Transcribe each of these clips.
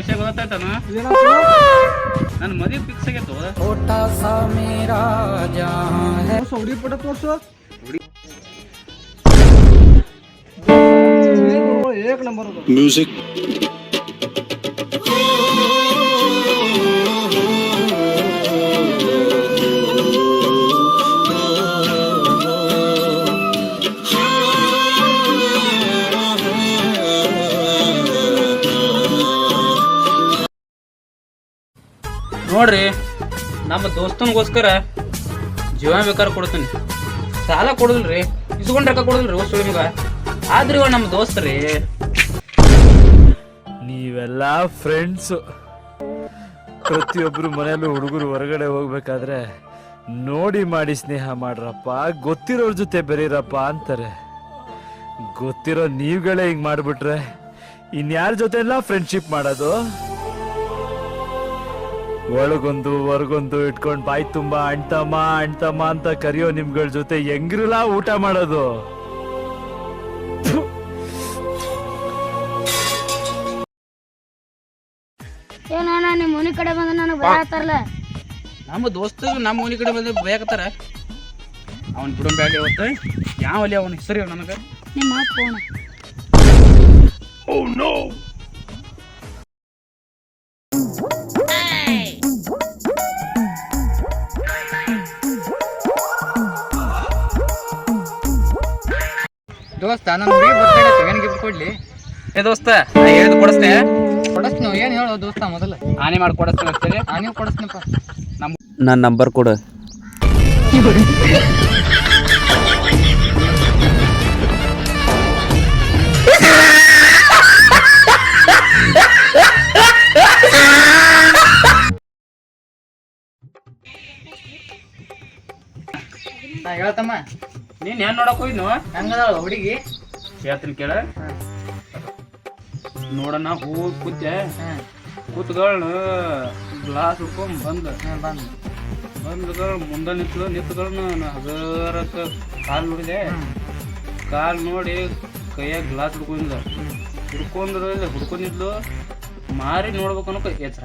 ವಿಷಯ ಗೊತ್ತಾಯ್ತಾನ? ನನ್ನ ಮದುವೆ ಫಿಕ್ಸ್ ಆಗೈತು. ಹುಡುಗಿ ಪಟ ತೋರ್ಸು ಏಕ್ ನಂಬರ್ ಮ್ಯೂಸಿಕ್ ನೋಡ್ರಿ, ನಮ್ಮ ದೋಸ್ತನಿಗೋಸ್ಕರ ಜೀವ ಬೇಕಾದ್ರೆ ಕೊಡ್ತೀನಿ. ಸಾಲ ರೀ ರೊಕ್ಕ ಕೊಡಲ್ ಓ ಸುಳಿ ಮಗ ಆದ್ರಿ ಇವ ನಮ್ಮ ರೀ ನೀವೆಲ್ಲ ಫ್ರೆಂಡ್ಸು ಪ್ರತಿಯೊಬ್ಬರು ಮನೆಯಲ್ಲೂ ಹುಡುಗರು ಹೊರಗಡೆ ಹೋಗ್ಬೇಕಾದ್ರೆ ನೋಡಿ ಮಾಡಿ ಸ್ನೇಹ ಮಾಡ್ರಪ್ಪ. ಗೊತ್ತಿರೋರ ಜೊತೆ ಬೆರೀರಪ್ಪ ಅಂತಾರೆ. ಗೊತ್ತಿರೋ ನೀವುಗಳೇ ಹಿಂಗೆ ಮಾಡ್ಬಿಟ್ರೆ ಇನ್ಯಾರ ಜೊತೆ ಎಲ್ಲ ಫ್ರೆಂಡ್ಶಿಪ್ ಮಾಡೋದು? ಒಳಗೊಂದು ಹೊರಗೊಂದು ಇಟ್ಕೊಂಡು ಬಾಯಿ ತುಂಬಾ ಅಣ್ತಮ್ಮ ಅಣ್ತಮ್ಮ ಅಂತ ಕರೆಯೋ ನಿಮ್ಗಳ ಜೊತೆ ಹೆಂಗ್ರಲ್ಲ ಊಟ ಮಾಡೋದು? ನಿಮ್ಮ ಮನೆ ಕಡೆ ಬಂದ ನನಗೆ ನಮ್ಮ ದೋಸ್ತ ನಮ್ಮ ಮನೆ ಕಡೆ ಬಂದು ಬೇಕತ್ತಾರ ಅವನ್ ಬಿಡೋ ಬ್ಯಾಡ ಇವತ್ತು ಯಾವಲ್ಲಿ ಅವನ ಹೆಸರು ನನಗೆ. ನಿಮ್ಮ ಫೋನ್ ದೋಸ್ತ ನನ್ನ ಹುಡುಗಿ ಬರ್ತಾಳೆ ಏನು ಗಿಫ್ಟ್ ಕೊಡ್ಲಿ? ಏ ದೋಸ್ತ ನಾ ಹೇಳಿದ್ ಕೊಡಿಸ್ತೆ. ಕೊಡಸ್ನು ಏನು ಹೇಳೋ ದೋಸ್ತ ಮೊದಲು? ಆನೆ ಮಾಡಿ ಕೊಡಿಸ್ತೀನಿ ಅಂತೇಳಿ ಆ ನೀವು ಕೊಡಸ್ನಪ್ಪ ನನ್ನ ನಂಬರ್ ಕೊಡು. ನಾ ಹೇಳ್ತಮ್ಮ. ನೀನ್ ಏನ್ ನೋಡಕ್ ಹೋಯ್ನು ಹಂಗದ ಹುಡುಗಿ. ಹೇಳ್ತೀನಿ ಕೇಳ. ನೋಡಣ ಹೋಗಿ ಕೂತೆ. ಕೂತ್ಗಳು ಗ್ಲಾಸ್ ಹಿಡ್ಕೊಂಡ್ ಬಂದ. ಬಂದ್ ಬಂದು. ಬಂದ್ಗಳು ಮುಂದೆ ನಿಂತ್ಲು ನಿಂತ್ಗಳನ್ನ ಹಗರಕ್ಕ ಕಾಲ್ ನೋಡಿದೆ. ಕಾಲ್ ನೋಡಿ ಕೈಯಾಗ ಗ್ಲಾಸ್ ಹಿಡ್ಕೊಂಡಿದ್ದ ಹಿಡ್ಕೊಂಡ್ರ ಹುಡ್ಕೊಂಡಿದ್ಲು. ಮಾರಿ ನೋಡ್ಬೇಕು ಅನ್ನೋ ಎಚ್ಚರ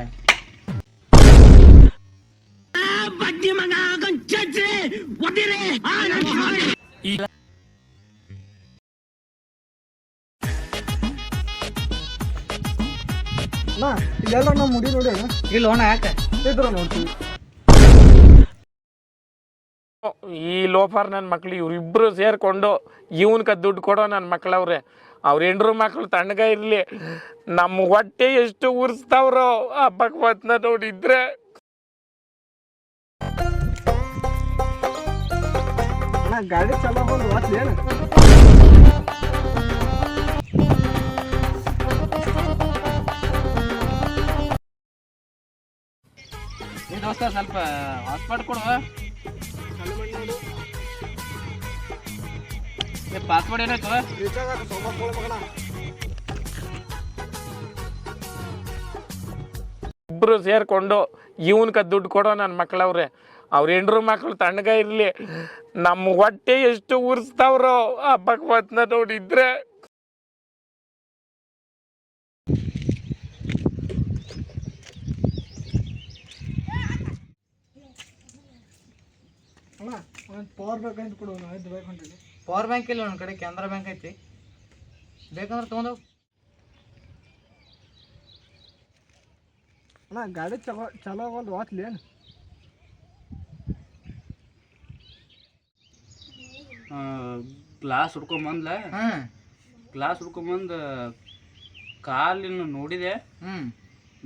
ಇಲ್ಲೆಲ್ಲ ನಮ್ಮ ಮುಡಿ ನೋಡಿ ಅಣ್ಣ. ಇಲ್ಲ ಹೋಣ ಯಾಕೆ? ಇದ್ರ ನೋಡ್ತೀವಿ. ಈ ಲೋಫರ್ ನನ್ನ ಮಕ್ಳು ಇವ್ರಿಬ್ರು ಸೇರ್ಕೊಂಡು ಇವನ್ಕ ದುಡ್ಡು ಕೊಡೋ ನನ್ನ ಮಕ್ಳವ್ರೆ. ಅವ್ರ ಹೆಂಡ್ರು ಮಕ್ಳು ತಣ್ಣಗ ಇರ್ಲಿ. ನಮ್ಮ ಹೊಟ್ಟೆ ಎಷ್ಟು ಉರ್ಸ್ತಾವ್ರೋ ಆ ಭಗವತ್ನ ನೋಡಿದ್ರೆ. ಗಾಡಿ ಚಲೋ ಬಂದು ಏನು? ಈ ದೋಸ್ತ ಸ್ವಲ್ಪ ಹಾಸ್ಪಾಟ್ ಕೊಡುವ ಏ ಪಾಸ್ವರ್ಡ್ ಏನಾಯ್ತು ಇಬ್ರು ಸೇರ್ಕೊಂಡು ಇವನ್ಕ ದುಡ್ಡು ಕೊಡೋ ನನ್ನ ಮಕ್ಳವ್ರೆ. ಅವ್ರ ಹೆಂಡ್ರು ಮಕ್ಳು ತಣ್ಣಗ ಇರ್ಲಿ. ನಮ್ಮ ಹೊಟ್ಟೆ ಎಷ್ಟು ಉರ್ಸ್ತಾವ್ರೋ ಆ ಭಗವತ್ನ ನೋಡಿದ್ರೆ. ಅಣ್ಣ ಒಂದು ಪವರ್ ಬ್ಯಾಂಕ್ ಅಂತ ಕೊಡು ನಾನು ಐದು ಬೇಕು ಅಂತ ಪವರ್ ಬ್ಯಾಂಕ್ ಇಲ್ಲ ನನ್ನ ಕಡೆ ಕೆನರಾ ಬ್ಯಾಂಕ್ ಐತಿ. ಬೇಕಂದ್ರೆ ತಗೊಂಡು ಅಣ್ಣ ಗಾಡಿ ಚಲೋ ಚಲೋ ಒಂದು ವಾತ್ಲಿ ಏನು? ಗ್ಲಾಸ್ ಹುಡ್ಕೊಂಬಂದ್ಲ? ಹಾಂ. ಗ್ಲಾಸ್ ಹುಡ್ಕೊಂಬಂದ ಕಾಲಿನ ನೋಡಿದೆ. ಹ್ಞೂ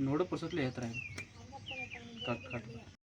ನೋಡೋ ಪುರ್ಸತ್ಲೆ ಹೇಳ್ತಾರೆ. Cut cut.